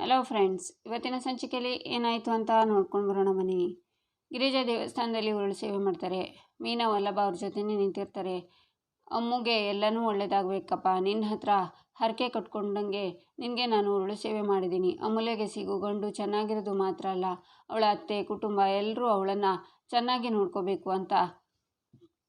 Hello friends ಇವತ್ತಿನ ಸಂಚಿಕೆಯಲ್ಲಿ ಏನಾಯಿತು ಅಂತ ನೋಡ್ಕೊಂಡು ಬರೋಣ ಮನೆ ಗಿರಿಜಾ ದೇವಸ್ಥಾನದಲ್ಲಿ ಉರುಳು ಸೇವೆ ಮಾಡ್ತಾರೆ. ಮೀನಾ ವಲ್ಲಭ ಅವ್ರ ಜೊತೆನೇ ನಿಂತಿರ್ತಾರೆ. ಅಮ್ಮುಗೆ ಎಲ್ಲನೂ ಒಳ್ಳೇದಾಗಬೇಕಪ್ಪ ನಿನ್ನ ಹತ್ರ ಹರಕೆ ಕಟ್ಕೊಂಡಂಗೆ ನಿನಗೆ ನಾನು ಉರುಳು ಸೇವೆ ಮಾಡಿದ್ದೀನಿ. ಅಮೂಲೆಗೆ ಸಿಗು ಗಂಡು ಚೆನ್ನಾಗಿರೋದು ಮಾತ್ರ ಅಲ್ಲ, ಅವಳ ಅತ್ತೆ, ಕುಟುಂಬ ಎಲ್ಲರೂ ಅವಳನ್ನು ಚೆನ್ನಾಗಿ ನೋಡ್ಕೋಬೇಕು ಅಂತ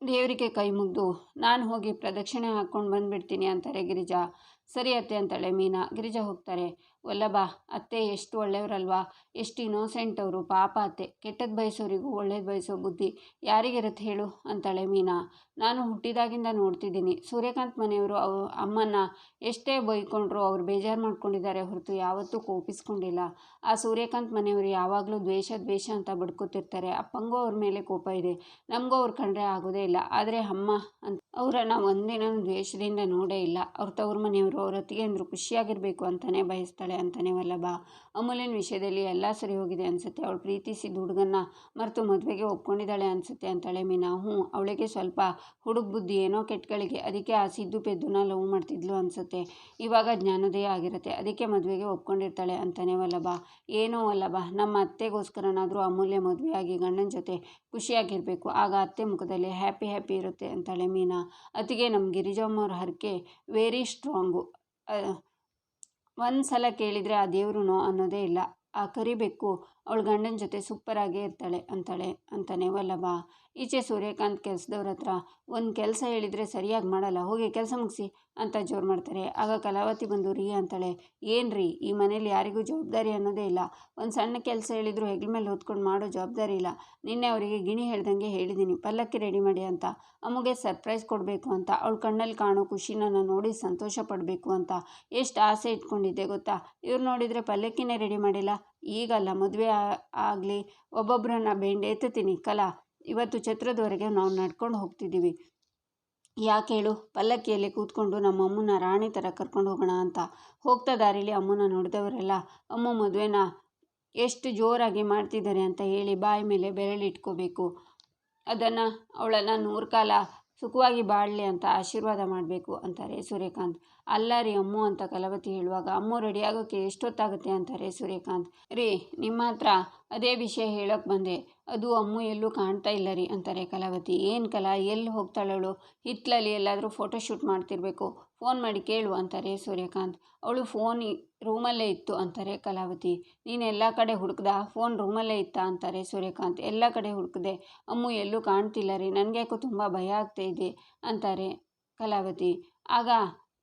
ದೇವರಿಗೆ ಕೈ ಮುಗಿದು ನಾನು ಹೋಗಿ ಪ್ರದಕ್ಷಿಣೆ ಹಾಕ್ಕೊಂಡು ಬಂದುಬಿಡ್ತೀನಿ ಅಂತಾರೆ ಗಿರಿಜಾ. ಸರಿ ಅತ್ತೆ ಅಂತಾಳೆ ಮೀನಾ. ಗಿರಿಜಾ ಹೋಗ್ತಾರೆ. ವಲ್ಲಭ ಅತ್ತೆ ಎಷ್ಟು ಒಳ್ಳೆಯವರಲ್ವಾ? ಎಷ್ಟು ಇನೋಸೆಂಟ್ ಅವರು, ಪಾಪ ಅತ್ತೆ. ಕೆಟ್ಟದ್ದು ಬಯಸೋರಿಗೂ ಒಳ್ಳೇದು ಬಯಸೋ ಬುದ್ಧಿ ಯಾರಿಗಿರುತ್ತೆ ಹೇಳು? ಅಂತಾಳೆ ಮೀನಾ. ನಾನು ಹುಟ್ಟಿದಾಗಿಂದ ನೋಡ್ತಿದ್ದೀನಿ. ಸೂರ್ಯಕಾಂತ್ ಮನೆಯವರು ಅವ ಅಮ್ಮನ್ನ ಎಷ್ಟೇ ಬೈಕೊಂಡ್ರು ಅವ್ರು ಬೇಜಾರು ಮಾಡ್ಕೊಂಡಿದ್ದಾರೆ ಹೊರತು ಯಾವತ್ತೂ ಕೋಪಿಸ್ಕೊಂಡಿಲ್ಲ. ಆ ಸೂರ್ಯಕಾಂತ್ ಮನೆಯವರು ಯಾವಾಗಲೂ ದ್ವೇಷ ದ್ವೇಷ ಅಂತ ಬಡ್ಕೋತಿರ್ತಾರೆ. ಅಪ್ಪಂಗೂ ಅವ್ರ ಮೇಲೆ ಕೋಪ ಇದೆ. ನಮಗೂ ಅವ್ರು ಕಂಡ್ರೆ ಆಗೋದೇ ಇಲ್ಲ. ಆದರೆ ಅಮ್ಮ ಅಂತ ಅವರನ್ನು ಒಂದಿನ ದ್ವೇಷದಿಂದ ನೋಡೇ ಇಲ್ಲ. ಅವ್ರ ತವ್ರ ಮನೆಯವರು ಅವ್ರ ಅತ್ತಿಗೆ ಅಂದರು ಖುಷಿಯಾಗಿರಬೇಕು ಅಂತಲೇ ಬಯಸ್ತಾಳೆ. ಅಂತಾನೆ ವಲ್ಲಭ ಅಮೂಲ್ಯನ ವಿಷಯದಲ್ಲಿ ಎಲ್ಲ ಸರಿ ಹೋಗಿದೆ ಅನಿಸುತ್ತೆ. ಅವಳು ಪ್ರೀತಿಸಿದ ಹುಡುಗನ್ನ ಮರೆತು ಮದುವೆಗೆ ಒಪ್ಕೊಂಡಿದ್ದಾಳೆ ಅನಿಸುತ್ತೆ ಅಂತಾಳೆ ಮೀನಾ. ಹ್ಞೂ, ಅವಳಿಗೆ ಸ್ವಲ್ಪ ಹುಡುಗ ಬುದ್ಧಿ ಏನೋ ಕೆಟ್ಟಗಳಿಗೆ. ಅದಕ್ಕೆ ಆ ಸಿದ್ದು ಪೆದ್ದುನ ಲವ್ ಮಾಡ್ತಿದ್ಲು ಅನಿಸುತ್ತೆ. ಇವಾಗ ಜ್ಞಾನೋದಯ ಆಗಿರುತ್ತೆ. ಅದಕ್ಕೆ ಮದುವೆಗೆ ಒಪ್ಕೊಂಡಿರ್ತಾಳೆ ಅಂತಾನೆ ವಲ್ಲಭ ಏನೋ ವಲ್ಲಭ ನಮ್ಮ ಅತ್ತೆಗೋಸ್ಕರನಾದರೂ ಅಮೂಲ್ಯ ಮದುವೆಯಾಗಿ ಗಂಡನ ಜೊತೆ ಖುಷಿಯಾಗಿರಬೇಕು. ಆಗ ಅತ್ತೆ ಮುಖದಲ್ಲಿ ಹ್ಯಾಪಿ ಹ್ಯಾಪಿ ಇರುತ್ತೆ ಅಂತಾಳೆ ಮೀನಾ. ಅತಿಗೆ ನಮ್ಮ ಗಿರಿಜಮ್ಮವ್ರ ಹರಕೆ ವೆರಿ ಸ್ಟ್ರಾಂಗು ಒಂದು ಸಲ ಕೇಳಿದರೆ ಆ ದೇವ್ರೂ ಅನ್ನೋದೇ ಇಲ್ಲ. ಆ ಕರಿಬೇಕು, ಅವಳು ಗಂಡನ ಜೊತೆ ಸೂಪರಾಗೇ ಇರ್ತಾಳೆ ಅಂತಾಳೆ, ಅಂತಾನೆ, ವಲ್ಲಭ ಈಚೆ ಸೂರ್ಯಕಾಂತ್ ಕೆಲಸದವ್ರ ಹತ್ರ ಒಂದು ಕೆಲಸ ಹೇಳಿದರೆ ಸರಿಯಾಗಿ ಮಾಡಲ್ಲ, ಹೋಗಿ ಕೆಲಸ ಮುಗಿಸಿ ಅಂತ ಜೋರು ಮಾಡ್ತಾರೆ. ಆಗ ಕಲಾವತಿ ಬಂದು, ರೀ ಅಂತಾಳೆ. ಏನು ರೀ? ಈ ಮನೇಲಿ ಯಾರಿಗೂ ಜವಾಬ್ದಾರಿ ಅನ್ನೋದೇ ಇಲ್ಲ. ಒಂದು ಸಣ್ಣ ಕೆಲಸ ಹೇಳಿದ್ರು ಹೆಗ್ಲ ಮೇಲೆ ಹೊತ್ಕೊಂಡು ಮಾಡೋ ಜವಾಬ್ದಾರಿ ಇಲ್ಲ. ನಿನ್ನೆ ಅವರಿಗೆ ಗಿಣಿ ಹೇಳ್ದಂಗೆ ಹೇಳಿದ್ದೀನಿ ಪಲ್ಲಕ್ಕಿ ರೆಡಿ ಮಾಡಿ ಅಂತ. ಅಮ್ಮಗೆ ಸರ್ಪ್ರೈಸ್ ಕೊಡಬೇಕು ಅಂತ. ಅವಳ ಕಣ್ಣಲ್ಲಿ ಕಾಣೋ ಖುಷಿನ ನಾನು ನೋಡಿ ಸಂತೋಷ ಪಡಬೇಕು ಅಂತ. ಎಷ್ಟು ಆಸೆ ಇಟ್ಕೊಂಡಿದ್ದೆ ಗೊತ್ತಾ? ಇವ್ರು ನೋಡಿದರೆ ಪಲ್ಲಕ್ಕಿನೇ ರೆಡಿ ಮಾಡಿಲ್ಲ. ಈಗಲ್ಲ ಮದುವೆ ಆಗಲಿ ಒಬ್ಬೊಬ್ಬರನ್ನ ಬೆಂಡೆ ಎತ್ತುತ್ತೀನಿ. ಕಲಾ ಇವತ್ತು ಛತ್ರದವರೆಗೆ ನಾವು ನಡ್ಕೊಂಡು ಹೋಗ್ತಿದ್ದೀವಿ. ಯಾಕೆ ಹೇಳು? ಪಲ್ಲಕ್ಕಿಯಲ್ಲಿ ಕೂತ್ಕೊಂಡು ನಮ್ಮ ಅಮ್ಮನ ರಾಣಿ ಥರ ಕರ್ಕೊಂಡು ಹೋಗೋಣ ಅಂತ. ಹೋಗ್ತಾ ದಾರಿಲಿ ಅಮ್ಮನ ನೋಡಿದವರೆಲ್ಲ, ಅಮ್ಮ, ಮದುವೆನ? ಎಷ್ಟು ಜೋರಾಗಿ ಮಾಡ್ತಿದ್ದಾರೆ ಅಂತ ಹೇಳಿ ಬಾಯಿ ಮೇಲೆ ಬೆರಳಿಟ್ಕೋಬೇಕು. ಅದನ್ನು ಅವಳನ್ನು ನೂರು ಕಾಲ ಸುಖವಾಗಿ ಬಾಳಲಿ ಅಂತ ಆಶೀರ್ವಾದ ಮಾಡಬೇಕು ಅಂತಾರೆ ಸೂರ್ಯಕಾಂತ್. ಅಲ್ಲ ರೀ ಅಮ್ಮು ಅಂತ ಕಲವತಿ ಹೇಳುವಾಗ, ಅಮ್ಮು ರೆಡಿಯಾಗೋಕ್ಕೆ ಎಷ್ಟೊತ್ತಾಗುತ್ತೆ? ಅಂತಾರೆ ಸೂರ್ಯಕಾಂತ್. ರೀ, ನಿಮ್ಮ ಹತ್ರ ಅದೇ ವಿಷಯ ಹೇಳೋಕ್ಕೆ ಬಂದೆ. ಅದು ಅಮ್ಮು ಎಲ್ಲೂ ಕಾಣ್ತಾ ಇಲ್ಲ ರೀ, ಅಂತಾರೆ ಕಲಾವತಿ ಏನು ಕಲಾ, ಎಲ್ಲಿ ಹೋಗ್ತಾಳಳು ಹಿತ್ತಲಲ್ಲಿ ಎಲ್ಲಾದರೂ ಫೋಟೋ ಶೂಟ್ ಮಾಡ್ತಿರ್ಬೇಕು. ಫೋನ್ ಮಾಡಿ ಕೇಳು ಅಂತಾರೆ ಸೂರ್ಯಕಾಂತ್. ಅವಳು ಫೋನ್ ರೂಮಲ್ಲೇ ಇತ್ತು ಅಂತಾರೆ ಕಲಾವತಿ. ನೀನು ಎಲ್ಲ ಕಡೆ ಹುಡುಕ್ದ? ಫೋನ್ ರೂಮಲ್ಲೇ ಇತ್ತಾ ಅಂತಾರೆ ಸೂರ್ಯಕಾಂತ್. ಎಲ್ಲ ಕಡೆ ಹುಡುಕಿದೆ. ಅಮ್ಮು ಎಲ್ಲೂ ಕಾಣ್ತಿಲ್ಲ ರೀ. ನನಗೆ ಯಾಕೋ ತುಂಬ ಭಯ ಆಗ್ತಾ ಅಂತಾರೆ ಕಲಾವತಿ. ಆಗ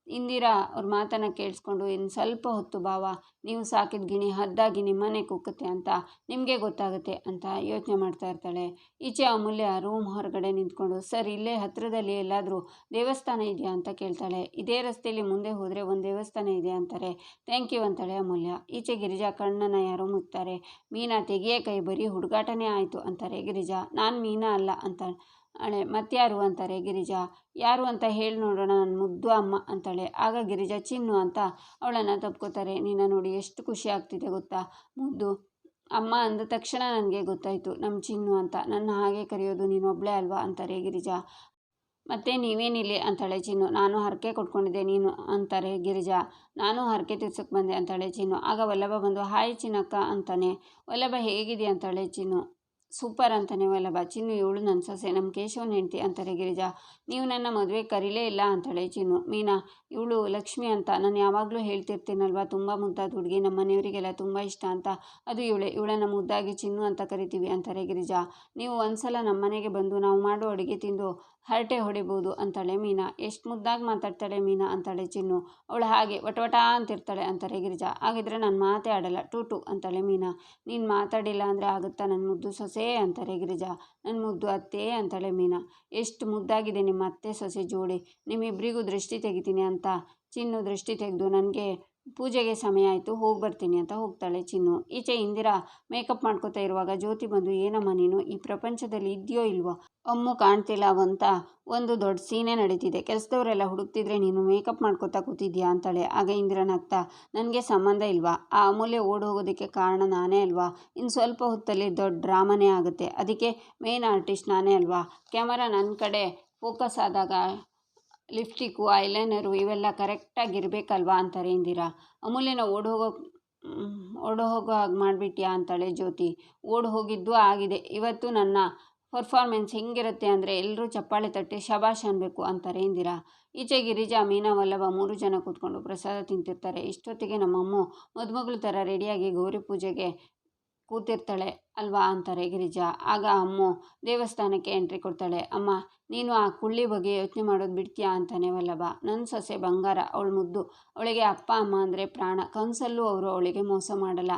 ಇಂದಿರಾ ಅವ್ರ ಮಾತನ್ನು ಕೇಳಿಸ್ಕೊಂಡು ಇನ್ನು ಸ್ವಲ್ಪ ಹೊತ್ತು ಭಾವ, ನೀವು ಸಾಕಿದ ಗಿಣಿ ಹದ್ದಾಗಿ ನಿಮ್ಮನೆ ಕುಕ್ಕುತ್ತೆ ಅಂತ ನಿಮಗೆ ಗೊತ್ತಾಗುತ್ತೆ ಅಂತ ಯೋಚನೆ ಮಾಡ್ತಾ ಇರ್ತಾಳೆ. ಈಚೆ ಅಮೂಲ್ಯ ರೂಮ್ ಹೊರಗಡೆ ನಿಂತ್ಕೊಂಡು, ಸರ್, ಇಲ್ಲೇ ಹತ್ತಿರದಲ್ಲಿ ಎಲ್ಲಾದರೂ ದೇವಸ್ಥಾನ ಇದೆಯಾ? ಅಂತ ಕೇಳ್ತಾಳೆ. ಇದೇ ರಸ್ತೆಯಲ್ಲಿ ಮುಂದೆ ಹೋದರೆ ಒಂದು ದೇವಸ್ಥಾನ ಇದೆ ಅಂತಾರೆ. ಥ್ಯಾಂಕ್ ಯು ಅಂತಾಳೆ ಅಮೂಲ್ಯ. ಈಚೆ ಗಿರಿಜಾ ಕಣ್ಣನ್ನು ಯಾರೋ ಮುತ್ತಾರೆ ಮೀನಾ, ತೆಗಿಯೇ ಕೈ, ಬರೀ ಹುಡುಗಾಟನೇ ಆಯಿತು ಅಂತಾರೆ ಗಿರಿಜಾ. ನಾನು ಮೀನಾ ಅಲ್ಲ ಅಂತ ಅಳೆ ಮತ್ಯಾರು ಅಂತಾರೆ ಗಿರಿಜಾ? ಯಾರು ಅಂತ ಹೇಳಿ ನೋಡೋಣ ನನ್ನ ಮುದ್ದು ಅಮ್ಮ ಅಂತಾಳೆ. ಆಗ ಗಿರಿಜಾ, ಚಿನ್ನು ಅಂತ ಅವಳನ್ನು ತಪ್ಕೋತಾರೆ. ನಿನ್ನ ನೋಡಿ ಎಷ್ಟು ಖುಷಿ ಆಗ್ತಿದೆ ಗೊತ್ತಾ? ಮುದ್ದು, ಅಮ್ಮ ಅಂದ ತಕ್ಷಣ ನನಗೆ ಗೊತ್ತಾಯಿತು. ನಮ್ಮ ಚಿನ್ನು ಅಂತ. ನನ್ನ ಹಾಗೆ ಕರೆಯೋದು ನೀನೊಬ್ಬಳೇ ಅಲ್ವಾ? ಅಂತಾರೆ ಗಿರಿಜಾ. ಮತ್ತೆ ನೀವೇನಿಲ್ಲ ಅಂತಾಳೆ ಚಿನ್ನು. ನಾನು ಹರಕೆ ಕೊಟ್ಕೊಂಡಿದ್ದೆ ನೀನು ಅಂತಾರೆ ಗಿರಿಜಾ. ನಾನು ಹರಕೆ ತೀರ್ಸಕ್ಕೆ ಬಂದೆ ಅಂತಾಳೆ ಚಿನ್ನು. ಆಗ ವಲ್ಲಭ ಬಂದು, ಹಾಯ್ ಚಿನ್ನಕ್ಕ ಅಂತಾನೆ. ವಲ್ಲಭ ಹೇಗಿದೆ? ಅಂತಾಳೆ ಚಿನ್ನು. ಸೂಪರ್ ಅಂತಲೇ ಅಲ್ಲ ಚಿನ್ನು ಇವಳು ನನ್ನ ಸೊಸೆ, ನಮ್ಮ ಕೇಶವನ ಹೆಂಡ್ತಿ ಅಂತಾರೆ ಗಿರಿಜಾ. ನೀವು ನನ್ನ ಮದುವೆ ಕರೀಲೇ ಇಲ್ಲ ಅಂತಾಳೆ ಚಿನ್ನು. ಮೀನಾ, ಇವಳು ಲಕ್ಷ್ಮಿ ಅಂತ. ನಾನು ಯಾವಾಗಲೂ ಹೇಳ್ತಿರ್ತೀನಲ್ವ, ತುಂಬ ಮುದ್ದಾದ ಹುಡುಗಿ, ನಮ್ಮ ಮನೆಯವರಿಗೆಲ್ಲ ತುಂಬ ಇಷ್ಟ ಅಂತ. ಅದು ಇವಳೆ. ಇವಳನ್ನು ಮುದ್ದಾಗಿ ಚಿನ್ನು ಅಂತ ಕರಿತೀವಿ ಅಂತಾರೆ ಗಿರಿಜಾ. ನೀವು ಒಂದ್ಸಲ ನಮ್ಮ ಮನೆಗೆ ಬಂದು ನಾವು ಮಾಡೋ ಅಡುಗೆ ತಿಂದು ಹರಟೆ ಹೊಡಿಬೋದು ಅಂತಾಳೆ ಮೀನಾ. ಎಷ್ಟು ಮುದ್ದಾಗಿ ಮಾತಾಡ್ತಾಳೆ ಮೀನಾ ಅಂತಾಳೆ ಚಿನ್ನು. ಅವಳು ಹಾಗೆ ವಟವಟ ಅಂತಿರ್ತಾಳೆ ಅಂತಾರೆ ಗಿರಿಜಾ. ಹಾಗಿದ್ರೆ ನಾನು ಮಾತೇ ಆಡಲ್ಲ. ಟೂ ಟು ಅಂತಾಳೆ ಮೀನಾ. ನೀನು ಮಾತಾಡಿಲ್ಲ ಅಂದರೆ ಆಗುತ್ತಾ ನನ್ನ ಮುದ್ದು ಸೊಸೆ? ಅಂತಾರೆ ಗಿರಿಜಾ. ನನ್ನ ಮುದ್ದು ಅತ್ತೆ ಅಂತಾಳೆ ಮೀನಾ. ಎಷ್ಟು ಮುದ್ದಾಗಿದೆ ನಿಮ್ಮ ಅತ್ತೆ ಸೊಸೆ ಜೋಡಿ. ನಿಮ್ಮಿಬ್ಬರಿಗೂ ದೃಷ್ಟಿ ತೆಗಿತೀನಿ ಅಂತ. ಚಿನ್ನು ದೃಷ್ಟಿ ತೆಗೆದು ನನಗೆ ಪೂಜೆಗೆ ಸಮಯ ಆಯಿತು, ಹೋಗಿ ಬರ್ತೀನಿ ಅಂತ ಹೋಗ್ತಾಳೆ ಚಿನ್ನು. ಈಚೆ ಇಂದಿರಾ ಮೇಕಪ್ ಮಾಡ್ಕೋತಾ ಇರುವಾಗ ಜ್ಯೋತಿ ಬಂದು, ಏನಮ್ಮ ನೀನು, ಈ ಪ್ರಪಂಚದಲ್ಲಿ ಇದೆಯೋ ಇಲ್ವೋ? ಅಮ್ಮು, ಕಾಣ್ತಿಲ್ಲ ಅಂತ ಒಂದು ದೊಡ್ಡ ಸೀನೆ ನಡೀತಿದೆ. ಕೆಲಸದವರೆಲ್ಲ ಹುಡುಕ್ತಿದ್ರೆ ನೀನು ಮೇಕಪ್ ಮಾಡ್ಕೋತಾ ಕೂತಿದ್ಯಾ? ಅಂತಾಳೆ. ಆಗ ಇಂದಿರನ ನಗ್ತಾ, ನನಗೆ ಸಂಬಂಧ ಇಲ್ವಾ? ಆ ಅಮೂಲ್ಯ ಓಡಿ ಹೋಗೋದಕ್ಕೆ ಕಾರಣ ನಾನೇ ಅಲ್ವಾ? ಇನ್ನು ಸ್ವಲ್ಪ ಹೊತ್ತಲ್ಲಿ ದೊಡ್ಡ ಡ್ರಾಮನೇ ಆಗುತ್ತೆ. ಅದಕ್ಕೆ ಮೇನ್ ಆರ್ಟಿಸ್ಟ್ ನಾನೇ ಅಲ್ವಾ? ಕ್ಯಾಮರಾ ನನ್ನ ಕಡೆ ಫೋಕಸ್ ಆದಾಗ ಲಿಪ್ಸ್ಟಿಕ್ಕು, ಐಲೈನರು ಇವೆಲ್ಲ ಕರೆಕ್ಟಾಗಿ ಇರಬೇಕಲ್ವಾ ಅಂತಾರೆ ಇಂದಿರಾ? ಅಮೂಲ್ಯನ ಓಡಿ ಹೋಗೋ ಓಡಿ ಹೋಗೋ ಹಾಗೆ ಮಾಡಿಬಿಟ್ಯಾ ಅಂತಾಳೆ ಜ್ಯೋತಿ. ಓಡಿ ಹೋಗಿದ್ದು ಆಗಿದೆ. ಇವತ್ತು ನನ್ನ ಪರ್ಫಾರ್ಮೆನ್ಸ್ ಹೆಂಗಿರುತ್ತೆ ಅಂದರೆ ಎಲ್ಲರೂ ಚಪ್ಪಾಳೆ ತಟ್ಟಿ ಶಬಾಷ್ ಅನ್ಬೇಕು ಅಂತಾರೆ ಇಂದಿರಾ. ಈಚೆ ಗಿರಿಜಾ ಮೀನಾ, ವಲ್ಲಭ ಮೂರು ಜನ ಕೂತ್ಕೊಂಡು ಪ್ರಸಾದ ತಿಂತಿರ್ತಾರೆ. ಇಷ್ಟೊತ್ತಿಗೆ ನಮ್ಮಮ್ಮ ಮದುಮಗಳು ಥರ ರೆಡಿಯಾಗಿ ಗೌರಿ ಪೂಜೆಗೆ ಕೂತಿರ್ತಾಳೆ. ಅಲ್ವಾ ಅಂತಾರೆ ಗಿರಿಜಾ. ಆಗ ಅಮ್ಮು ದೇವಸ್ಥಾನಕ್ಕೆ ಎಂಟ್ರಿ ಕೊಡ್ತಾಳೆ. ಅಮ್ಮ, ನೀನು ಆ ಕುಳ್ಳಿ ಬಗ್ಗೆ ಯೋಚನೆ ಮಾಡೋದು ಬಿಡ್ತೀಯಾ ಅಂತಾನೆ ವಲ್ಲಭ. ನನ್ನ ಸೊಸೆ ಬಂಗಾರ, ಅವಳು ಮುದ್ದು. ಅವಳಿಗೆ ಅಪ್ಪ, ಅಮ್ಮ ಅಂದರೆ ಪ್ರಾಣ. ಕನಸಲ್ಲೂ ಅವರು ಅವಳಿಗೆ ಮೋಸ ಮಾಡಲ್ಲ.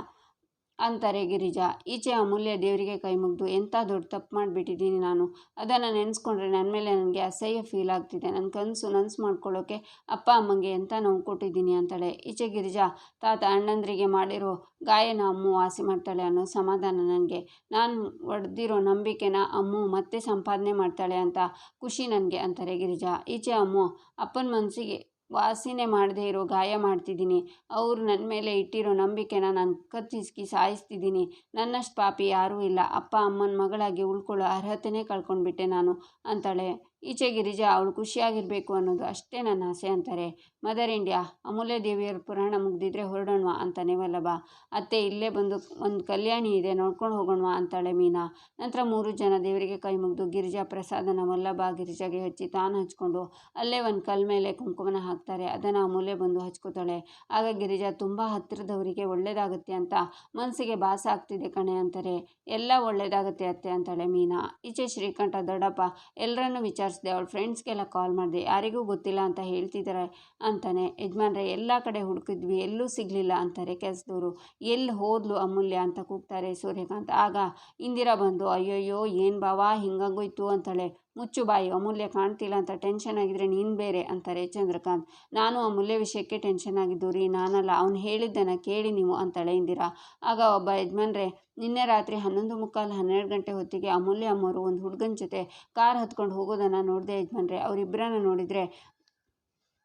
ಅಂತಾರೆ, ಗಿರಿಜಾ. ಈಚೆ ಅಮೂಲ್ಯ ದೇವರಿಗೆ ಕೈ ಮುಗಿದು ಎಂಥ ದೊಡ್ಡ ತಪ್ಪು ಮಾಡಿಬಿಟ್ಟಿದ್ದೀನಿ ನಾನು. ಅದನ್ನು ನೆನೆಸ್ಕೊಂಡ್ರೆ ನನ್ನ ಮೇಲೆ ನನಗೆ ಅಸಹ್ಯ ಫೀಲ್ ಆಗ್ತಿದೆ. ನನ್ನ ಕನಸು ನನಸು ಮಾಡ್ಕೊಳ್ಳೋಕೆ ಅಪ್ಪ, ಅಮ್ಮಂಗೆ ಎಂಥ ನೋವು ಕೊಟ್ಟಿದ್ದೀನಿ ಅಂತಾಳೆ. ಈಚೆ ಗಿರಿಜಾ, ತಾತ ಅಣ್ಣಂದ್ರಿಗೆ ಮಾಡಿರೋ ಗಾಯನ ಅಮ್ಮು ವಾಸಿ ಮಾಡ್ತಾಳೆ ಅನ್ನೋ ಸಮಾಧಾನ ನನಗೆ. ನಾನು ಒಡೆದಿರೋ ನಂಬಿಕೆನ ಅಮ್ಮು ಮತ್ತೆ ಸಂಪಾದನೆ ಮಾಡ್ತಾಳೆ ಅಂತ ಖುಷಿ ನನಗೆ, ಅಂತಾರೆ ಗಿರಿಜಾ. ಈಚೆ ಅಮ್ಮು, ಅಪ್ಪನ ಮನಸ್ಸಿಗೆ ವಾಸಿನೇ ಮಾಡದೇ ಇರೋ ಗಾಯ ಮಾಡ್ತಿದ್ದೀನಿ. ಅವರು ನನ್ನ ಮೇಲೆ ಇಟ್ಟಿರೋ ನಂಬಿಕೆನ ನಾನು ಕತ್ತಿಸ್ಕಿ ಸಾಯಿಸ್ತಿದ್ದೀನಿ. ನನ್ನಷ್ಟು ಪಾಪಿ ಯಾರೂ ಇಲ್ಲ. ಅಪ್ಪ ಅಮ್ಮನ ಮಗಳಾಗಿ ಉಳ್ಕೊಳ್ಳೋ ಅರ್ಹತೆನೇ ಕಳ್ಕೊಂಡ್ಬಿಟ್ಟೆ ನಾನು, ಅಂತಾಳೆ. ಈಚೆ ಗಿರಿಜಾ ಅವಳು ಖುಷಿಯಾಗಿರಬೇಕು ಅನ್ನೋದು ಅಷ್ಟೇ ನನ್ನ ಆಸೆ ಅಂತಾರೆ. ಮದರ್ ಇಂಡಿಯಾ, ಅಮೂಲ್ಯ ದೇವಿಯರ ಪುರಾಣ ಮುಗ್ದಿದ್ರೆ ಹೊರಡೋಣವಾ ಅಂತಾನೆ ವಲ್ಲಭ ಅತ್ತೆ ಇಲ್ಲೇ ಬಂದು ಒಂದು ಕಲ್ಯಾಣಿ ಇದೆ, ನೋಡ್ಕೊಂಡು ಹೋಗೋಣವಾ? ಅಂತಾಳೆ ಮೀನಾ. ನಂತರ ಮೂರು ಜನ ದೇವರಿಗೆ ಕೈ ಮುಗಿದು ಗಿರಿಜಾ ಪ್ರಸಾದನ ವಲ್ಲಭ ಗಿರಿಜಾಗೆ ಹಚ್ಚಿ ತಾನು ಹಚ್ಕೊಂಡು ಅಲ್ಲೇ ಒಂದು ಕಲ್ ಮೇಲೆ ಕುಂಕುಮನ ಹಾಕ್ತಾರೆ. ಅದನ್ನು ಅಮೂಲ್ಯ ಬಂದು ಹಚ್ಕೋತಾಳೆ. ಆಗ ಗಿರಿಜಾ, ತುಂಬ ಹತ್ತಿರದವರಿಗೆ ಒಳ್ಳೇದಾಗುತ್ತೆ ಅಂತ ಮನಸ್ಸಿಗೆ ಭಾಸ ಆಗ್ತಿದೆ ಕಣೆ ಅಂತಾರೆ. ಎಲ್ಲ ಒಳ್ಳೇದಾಗುತ್ತೆ ಅತ್ತೆ ಅಂತಾಳೆ ಮೀನಾ. ಈಚೆ ಶ್ರೀಕಂಠ, ದೊಡ್ಡಪ್ಪ ಎಲ್ಲರನ್ನೂ ವಿಚಾರಿಸಿದೆ ಅವಳ ಫ್ರೆಂಡ್ಸ್ಗೆಲ್ಲ ಕಾಲ್ ಮಾಡಿದೆ, ಯಾರಿಗೂ ಗೊತ್ತಿಲ್ಲ ಅಂತ ಹೇಳ್ತಿದ್ದಾರೆ ಅಂತಾನೆ. ಯಜಮಾನ್ರೆ, ಎಲ್ಲ ಕಡೆ ಹುಡುಕಿದ್ವಿ, ಎಲ್ಲೂ ಸಿಗಲಿಲ್ಲ ಅಂತಾರೆ ಕೆಲಸದವರು. ಎಲ್ಲಿ ಹೋದ್ಲು ಅಮೂಲ್ಯ ಅಂತ ಕೂಗ್ತಾರೆ ಸೂರ್ಯಕಾಂತ್. ಆಗ ಇಂದಿರಾ ಬಂದು, ಅಯ್ಯಯ್ಯೋ, ಏನು ಬಾವಾ, ಹಿಂಗಂಗೋಯ್ತು ಅಂತಾಳೆ. ಮುಚ್ಚು ಬಾಯಿ, ಅಮೂಲ್ಯ ಕಾಣ್ತಿಲ್ಲ ಅಂತ ಟೆನ್ಷನ್ ಆಗಿದ್ರೆ ನೀನು ಬೇರೆ ಅಂತಾರೆ ಚಂದ್ರಕಾಂತ್. ನಾನು ಅಮೂಲ್ಯ ವಿಷಯಕ್ಕೆ ಟೆನ್ಷನ್ ಆಗಿದ್ದು ರೀ, ನಾನಲ್ಲ, ಅವ್ನು ಹೇಳಿದ್ದನ್ನು ಕೇಳಿ ನೀವು ಅಂತಾಳೆ ಇಂದಿರಾ ಆಗ ಒಬ್ಬ ಯಜಮಾನ್ರೆ ನಿನ್ನೆ ರಾತ್ರಿ ಹನ್ನೊಂದು ಮುಕ್ಕಾಲು ಹನ್ನೆರಡು ಗಂಟೆ ಹೊತ್ತಿಗೆ ಅಮೂಲ್ಯ ಅಮ್ಮವರು ಒಂದು ಹುಡುಗನ ಜೊತೆ ಕಾರ್ ಹತ್ಕೊಂಡು ಹೋಗೋದನ್ನು ನೋಡಿದೆ ಯಜಮಾನ್ರೆ ಅವರಿಬ್ಬರನ್ನ ನೋಡಿದರೆ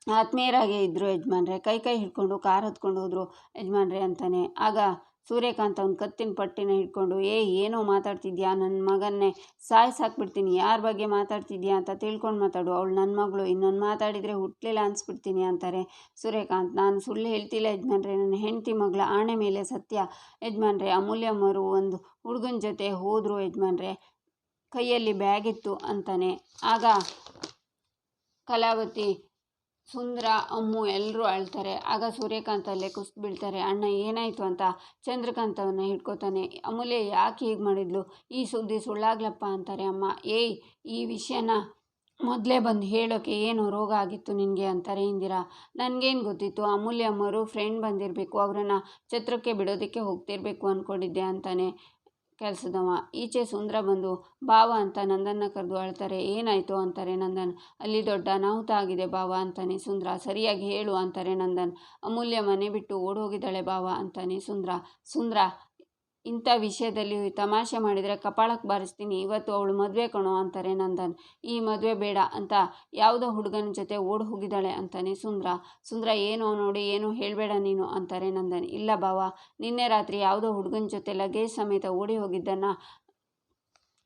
ಆತ್ಮೀಯರಾಗೇ ಇದ್ದರು ಯಜಮಾನ್ರೆ ಕೈ ಕೈ ಹಿಡ್ಕೊಂಡು ಕಾರ್ ಹತ್ಕೊಂಡು ಹೋದರು ಯಜಮಾನ್ರೆ ಅಂತಾನೆ. ಆಗ ಸೂರ್ಯಕಾಂತ್ ಅವನ ಕತ್ತಿನ ಪಟ್ಟಿನ ಹಿಡ್ಕೊಂಡು, ಏ, ಏನೋ ಮಾತಾಡ್ತಿದ್ಯಾ? ನನ್ನ ಮಗನ್ನೇ ಸಾಯಿಸಾಕ್ಬಿಡ್ತೀನಿ ಯಾರ ಬಗ್ಗೆ ಮಾತಾಡ್ತಿದ್ಯಾ ಅಂತ ತಿಳ್ಕೊಂಡು ಮಾತಾಡು. ಅವಳು ನನ್ನ ಮಗಳು. ಇನ್ನೊಂದು ಮಾತಾಡಿದರೆ ಹುಟ್ಟಲಿಲ್ಲ ಅನ್ಸ್ಬಿಡ್ತೀನಿ ಅಂತಾರೆ ಸೂರ್ಯಕಾಂತ್. ನಾನು ಸುಳ್ಳು ಹೇಳ್ತಿಲ್ಲ ಯಜಮಾನ್ರೆ. ನನ್ನ ಹೆಂಡತಿ ಮಗಳ ಆಣೆ ಮೇಲೆ ಸತ್ಯ. ಯಜಮಾನ್ರೆ, ಅಮೂಲ್ಯಮ್ಮರು ಒಂದು ಹುಡುಗನ ಜೊತೆ ಹೋದರು ಯಜಮಾನ್ರೆ. ಕೈಯಲ್ಲಿ ಬ್ಯಾಗ್ ಇತ್ತು ಅಂತಾನೆ. ಆಗ ಕಲಾವತಿ ಸುಂದರ, ಅಮ್ಮು ಎಲ್ಲರೂ ಅಳ್ತಾರೆ. ಆಗ ಸೂರ್ಯಕಾಂತ್ ಅಲ್ಲೇ ಕುಸಿದು ಬೀಳ್ತಾರೆ ಅಣ್ಣ, ಏನಾಯಿತು ಅಂತ? ಚಂದ್ರಕಾಂತವನ್ನು ಹಿಡ್ಕೋತಾನೆ, ಅಮೂಲ್ಯ, ಯಾಕೆ ಹೀಗೆ ಮಾಡಿದ್ಲು? ಈ ಸುದ್ದಿ ಸುಳ್ಳಾಗ್ಲಪ್ಪ ಅಂತಾರೆ ಅಮ್ಮ. ಏಯ್, ಈ ವಿಷಯನ ಮೊದಲೇ ಬಂದು ಹೇಳೋಕೆ ಏನು ರೋಗ ಆಗಿತ್ತು ನಿನಗೆ? ಅಂತಾರೆ ಇಂದಿರಾ. ನನಗೇನು ಗೊತ್ತಿತ್ತು, ಅಮೂಲ್ಯ ಅಮ್ಮರು ಫ್ರೆಂಡ್ ಬಂದಿರಬೇಕು, ಅವರನ್ನು ಛತ್ರಕ್ಕೆ ಬಿಡೋದಕ್ಕೆ ಹೋಗ್ತಿರ್ಬೇಕು ಅಂದ್ಕೊಂಡಿದ್ದೆ ಅಂತಾನೆ. ಕೆಲಸದವ. ಈಚೆ ಸುಂದರ ಬಂದು, ಬಾವ ಅಂತ ನಂದನ್ನ ಕರೆದು ಅಳ್ತಾರೆ. ಏನಾಯಿತು? ಅಂತಾರೆ ನಂದನ್. ಅಲ್ಲಿ ದೊಡ್ಡ ಅನಾಹುತ ಆಗಿದೆ ಬಾವ, ಅಂತಾನೆ ಸುಂದರ. ಸರಿಯಾಗಿ ಹೇಳು, ಅಂತಾರೆ ನಂದನ್. ಅಮೂಲ್ಯ ಮನೆ ಬಿಟ್ಟು ಓಡೋಗಿದ್ದಾಳೆ ಬಾವ, ಅಂತಾನೆ ಸುಂದರ. ಸುಂದರ ಇಂಥ ವಿಷಯದಲ್ಲಿ ತಮಾಷೆ ಮಾಡಿದರೆ ಕಪಾಳಕ್ಕೆ ಬಾರಿಸ್ತೀನಿ, ಇವತ್ತು ಅವಳು ಮದುವೆ ಕಣೋ ಅಂತಾರೆ ನಂದನ್. ಈ ಮದುವೆ ಬೇಡ ಅಂತ ಯಾವುದೋ ಹುಡುಗನ ಜೊತೆ ಓಡಿ ಹೋಗಿದ್ದಾಳೆ ಅಂತಾನೆ ಸುಂದ್ರ. ಸುಂದ್ರ, ಏನೋ ನೋಡಿ, ಏನೋ ಹೇಳಬೇಡ ನೀನು ಅಂತಾರೆ ನಂದನ್. ಇಲ್ಲ ಬಾವ, ನಿನ್ನೆ ರಾತ್ರಿ ಯಾವುದೋ ಹುಡುಗನ ಜೊತೆ ಲಗೇಜ್ ಸಮೇತ ಓಡಿ ಹೋಗಿದ್ದನ್ನು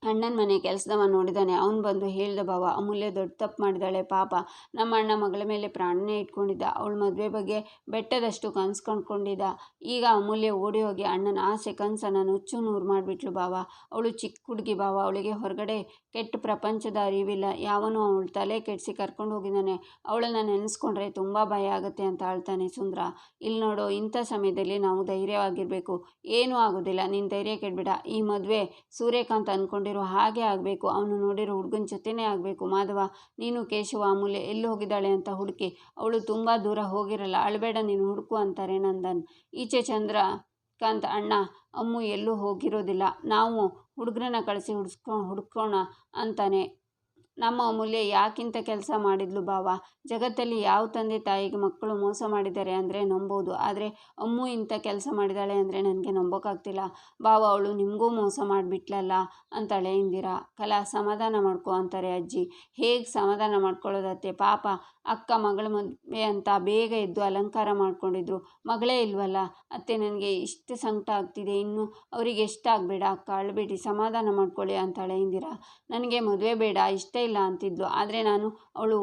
ಅಣ್ಣನ ಮನೆ ಕೆಲಸದವ ನೋಡಿದಾನೆ. ಅವನು ಬಂದು ಹೇಳ್ದ, ಬಾವ, ಅಮೂಲ್ಯ ದೊಡ್ಡ ತಪ್ಪು ಮಾಡಿದಾಳೆ, ಪಾಪ. ನಮ್ಮ ಅಣ್ಣ ಮಗಳ ಮೇಲೆ ಪ್ರಾಣನೇ ಇಟ್ಕೊಂಡಿದ್ದ. ಅವಳ ಮದುವೆ ಬಗ್ಗೆ ಬೆಟ್ಟದಷ್ಟು ಕನಸು ಕಂಡ್ಕೊಂಡಿದ್ದ. ಈಗ ಅಮೂಲ್ಯ ಓಡಿ ಹೋಗಿ ಅಣ್ಣನ ಆಸೆ ಕನಸನ್ನು ನುಚ್ಚು ನೂರು ಮಾಡಿಬಿಟ್ಲು, ಬಾವ. ಅವಳು ಚಿಕ್ಕ ಹುಡುಗಿ, ಬಾವ. ಅವಳಿಗೆ ಹೊರಗಡೆ ಕೆಟ್ಟ ಪ್ರಪಂಚದ ಅರಿವಿಲ್ಲ. ಯಾವನು ಅವಳ ತಲೆ ಕೆಡಿಸಿ ಕರ್ಕೊಂಡು ಹೋಗಿದ್ದಾನೆ. ಅವಳನ್ನು ನೆನೆಸ್ಕೊಂಡ್ರೆ ತುಂಬ ಭಯ ಆಗುತ್ತೆ ಅಂತ ಆಳ್ತಾನೆ ಸುಂದ್ರ. ಇಲ್ಲಿ ನೋಡು, ಇಂಥ ಸಮಯದಲ್ಲಿ ನಾವು ಧೈರ್ಯವಾಗಿರಬೇಕು. ಏನೂ ಆಗೋದಿಲ್ಲ. ನೀನು ಧೈರ್ಯ ಕೆಡಬೇಡ. ಈ ಮದುವೆ ಸೂರ್ಯಕಾಂತ್ ಅಂದ್ಕೊಂಡು ಅಂದ್ಕೊಂಡಿರೋ ಹಾಗೆ ಆಗಬೇಕು. ಅವನು ನೋಡಿರೋ ಹುಡುಗನ ಜೊತೆನೇ ಆಗಬೇಕು. ಮಾಧವ, ನೀನು ಕೇಶವ, ಅಮೂಲ್ಯ ಎಲ್ಲಿ ಹೋಗಿದ್ದಾಳೆ ಅಂತ ಹುಡುಕಿ, ಅವಳು ತುಂಬ ದೂರ ಹೋಗಿರಲ್ಲ. ಅಳಬೇಡ, ನೀನು ಹುಡುಕು ಅಂತಾರೆ ನಂದನ್. ಈಚೆ ಚಂದ್ರಕಾಂತ್ ಅಣ್ಣ, ಅಮ್ಮು ಎಲ್ಲೂ ಹೋಗಿರೋದಿಲ್ಲ. ನಾವು ಹುಡುಗ್ರನ್ನ ಕಳಿಸಿ ಹುಡ್ಸ್ಕೊ, ಹುಡ್ಕೋಣ ಅಂತಾನೆ. ನಮ್ಮ ಅಮೂಲ್ಯ ಯಾಕಿಂತ ಕೆಲಸ ಮಾಡಿದ್ಲು ಬಾವ? ಜಗತ್ತಲ್ಲಿ ಯಾವ ತಂದೆ ತಾಯಿಗೆ ಮಕ್ಕಳು ಮೋಸ ಮಾಡಿದ್ದಾರೆ ಅಂದರೆ ನಂಬೋದು ಆದರೆ ಅಮ್ಮು ಇಂಥ ಕೆಲಸ ಮಾಡಿದಾಳೆ ಅಂದರೆ ನನಗೆ ನಂಬೋಕ್ಕಾಗ್ತಿಲ್ಲ ಬಾವ, ಅವಳು ನಿಮಗೂ ಮೋಸ ಮಾಡಿಬಿಟ್ಲಲ್ಲ ಅಂತಾಳೆ ಇಂದಿರಾ. ಕಲಾ, ಸಮಾಧಾನ ಮಾಡ್ಕೊ ಅಂತಾರೆ ಅಜ್ಜಿ. ಹೇಗೆ ಸಮಾಧಾನ ಮಾಡ್ಕೊಳ್ಳೋದತ್ತೆ? ಪಾಪ, ಅಕ್ಕ ಮಗಳ ಮದುವೆ ಅಂತ ಬೇಗ ಎದ್ದು ಅಲಂಕಾರ ಮಾಡ್ಕೊಂಡಿದ್ರು. ಮಗಳೇ ಇಲ್ವಲ್ಲ? ಅತ್ತೆ ನನಗೆ ಇಷ್ಟು ಸಂಕಟ ಆಗ್ತಿದೆ. ಇನ್ನು ಅವರಿಗೆ ಎಷ್ಟಾಗಬೇಡ? ಅಕ್ಕ, ಅಳಬೇಡಿ. ಸಮಾಧಾನ ಮಾಡ್ಕೊಳ್ಳಿ ಅಂತಾಳೆ ಇಂದಿರಾ. ನನಗೆ ಮದುವೆ ಬೇಡ. ಇಷ್ಟ ಇಲ್ಲ ಅಂತಿದ್ಲು. ಆದರೆ ನಾನು ಅವಳು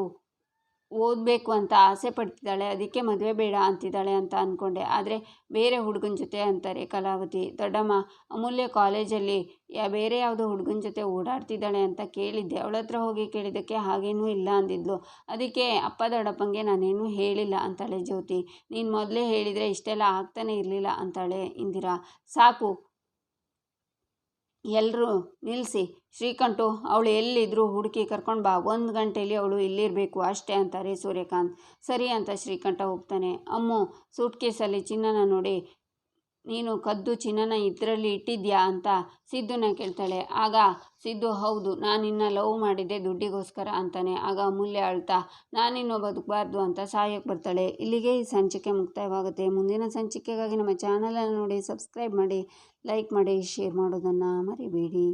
ಓದಬೇಕು ಅಂತ ಆಸೆ ಪಡ್ತಿದ್ದಾಳೆ, ಅದಕ್ಕೆ ಮದುವೆ ಬೇಡ ಅಂತಿದ್ದಾಳೆ ಅಂತ ಅಂದ್ಕೊಂಡೆ ಆದರೆ ಬೇರೆ ಹುಡುಗನ ಜೊತೆ ಅಂತಾರೆ ಕಲಾವತಿ. ದೊಡ್ಡಮ್ಮ, ಅಮೂಲ್ಯ ಕಾಲೇಜಲ್ಲಿ ಯಾ, ಬೇರೆ ಯಾವುದೋ ಹುಡುಗನ ಜೊತೆ ಓಡಾಡ್ತಿದ್ದಾಳೆ ಅಂತ ಕೇಳಿದ್ದೆ. ಅವಳ ಹತ್ರ ಹೋಗಿ ಕೇಳಿದ್ದಕ್ಕೆ ಹಾಗೇನೂ ಇಲ್ಲ ಅಂದಿದ್ಲು. ಅದಕ್ಕೆ ಅಪ್ಪ ದೊಡ್ಡಪ್ಪಂಗೆ ನಾನೇನು ಹೇಳಿಲ್ಲ ಅಂತಾಳೆ ಜ್ಯೋತಿ. ನೀನು ಮೊದಲೇ ಹೇಳಿದರೆ ಇಷ್ಟೆಲ್ಲ ಆಗ್ತಾನೆ ಇರಲಿಲ್ಲ ಅಂತಾಳೆ ಇಂದಿರಾ. ಸಾಕು. ಎಲ್ಲರೂ ನಿಲ್ಲಿಸಿ ಶ್ರೀಕಂಠು, ಅವಳು ಎಲ್ಲಿದ್ದರೂ ಹುಡುಕಿ ಕರ್ಕೊಂಡು ಬಾ. ಒಂದು ಗಂಟೆಯಲ್ಲಿ ಅವಳು ಇಲ್ಲಿರಬೇಕು ಅಷ್ಟೇ ಅಂತಾರೆ ಸೂರ್ಯಕಾಂತ್. ಸರಿ ಅಂತ ಶ್ರೀಕಂಠ ಹೋಗ್ತಾನೆ. ಅಮ್ಮು, ಸೂಟ್ಕೇಸಲ್ಲಿ ಚಿನ್ನನ ನೋಡಿ. ನೀನು ಕದ್ದು ಚಿನ್ನನ ಇದರಲ್ಲಿ ಇಟ್ಟಿದ್ಯಾ ಅಂತ ಸಿದ್ದುನ ಕೇಳ್ತಾಳೆ. ಆಗ ಸಿದ್ದು, ಹೌದು ನಾನಿನ್ನ ಲವ್ ಮಾಡಿದ್ದೆ ದುಡ್ಡಿಗೋಸ್ಕರ ಅಂತಾನೆ. ಆಗ ಅಮೂಲ್ಯ ಅಳ್ತಾ ನಾನಿನ್ನೂ ಬದುಕಬಾರ್ದು ಅಂತ ಸಹಾಯಕ್ಕೆ ಬರ್ತಾಳೆ. ಇಲ್ಲಿಗೆ ಈ ಸಂಚಿಕೆ ಮುಕ್ತಾಯವಾಗುತ್ತೆ. ಮುಂದಿನ ಸಂಚಿಕೆಗಾಗಿ ನಮ್ಮ ಚಾನಲನ್ನು ನೋಡಿ, ಸಬ್ಸ್ಕ್ರೈಬ್ ಮಾಡಿ, ಲೈಕ್ ಮಾಡಿ, ಶೇರ್ ಮಾಡೋದನ್ನು ಮರಿಬೇಡಿ.